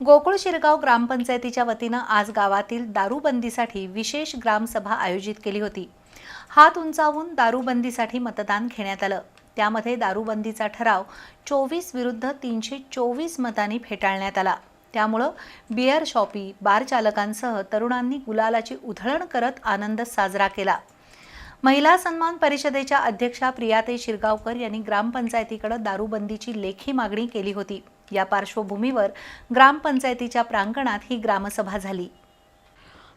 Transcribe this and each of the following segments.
गोकुळ शिरगाव ग्रामपंचायतीच्या वतीनं आज गावातील दारूबंदीसाठी विशेष ग्रामसभा आयोजित केली होती. हात उंचावून दारूबंदीसाठी मतदान घेण्यात आलं. त्यामध्ये दारूबंदीचा ठराव चोवीस विरुद्ध तीनशे चोवीस मतांनी फेटाळण्यात आला. त्यामुळं बिअर शॉपी बार चालकांसह तरुणांनी गुलालाची उधळण करत आनंद साजरा केला. महिला सन्मान परिषदेच्या अध्यक्षा प्रियाते शिरगावकर यांनी ग्रामपंचायतीकडे दारूबंदीची लेखी मागणी केली होती. या पार्श्वभूमीवर ग्रामपंचायतीच्या प्रांगणात ही ग्रामसभा झाली.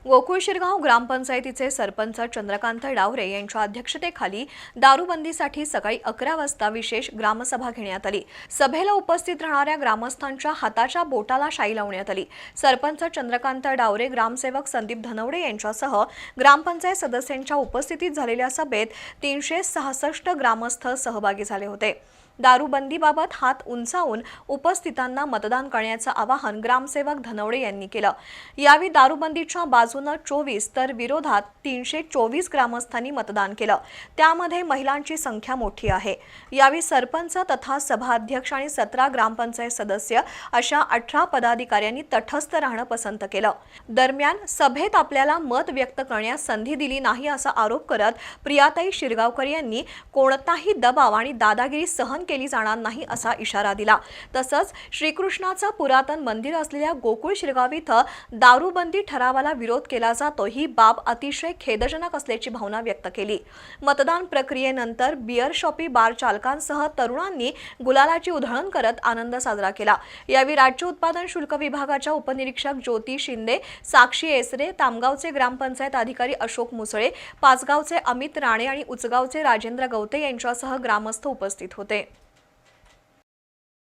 गोकुळ शिरगाव ग्रामपंचायतीचे सरपंच चंद्रकांत डावरे यांच्या अध्यक्षतेखाली दारूबंदीसाठी सकाळी अकरा वाजता विशेष ग्रामसभा घेण्यात आली. सभेला उपस्थित राहणाऱ्या ग्रामस्थांच्या हाताच्या बोटाला शाई लावण्यात आली. सरपंच चंद्रकांत डावरे ग्रामसेवक संदीप धनवडे यांच्यासह ग्रामपंचायत सदस्यांच्या उपस्थितीत झालेल्या सभेत तीनशे सहासष्ट ग्रामस्थ सहभागी झाले होते. दारूबंदीबाबत हात उंचावून उपस्थितांना मतदान करण्याचं आवाहन ग्रामसेवक धनवडे यांनी केलं. यावेळी दारूबंदीच्या बाजूनं चोवीस तर विरोधात तीनशे चोवीस ग्रामस्थांनी मतदान केलं. त्यामध्ये महिलांची संख्या मोठी आहे. यावेळी सरपंच तथा सभाध्यक्ष आणि सतरा ग्रामपंचायत सदस्य अशा अठरा पदाधिकाऱ्यांनी तटस्थ राहणं पसंत केलं. दरम्यान सभेत आपल्याला मत व्यक्त करण्यास संधी दिली नाही असा आरोप करत प्रियाताई शिरगावकर यांनी कोणताही दबाव आणि दादागिरी सहन केली जाणार नाही असा इशारा दिला. तसंच श्रीकृष्णाचं पुरातन मंदिर असलेल्या गोकुळ शिरगाव इथं दारूबंदी ठरावाला विरोध केला जातो ही बाब अतिशय खेदजनक असल्याची भावना व्यक्त केली. मतदान प्रक्रियेनंतर बिअर शॉपी बार चालकांसह तरुणांनी गुलालाची उधळण करत आनंद साजरा केला. यावेळी राज्य उत्पादन शुल्क विभागाच्या उपनिरीक्षक ज्योती शिंदे साक्षी एसरे तामगावचे ग्रामपंचायत अधिकारी अशोक मुसळे पाचगावचे अमित राणे आणि उचगावचे राजेंद्र गवते यांच्यासह ग्रामस्थ उपस्थित होते.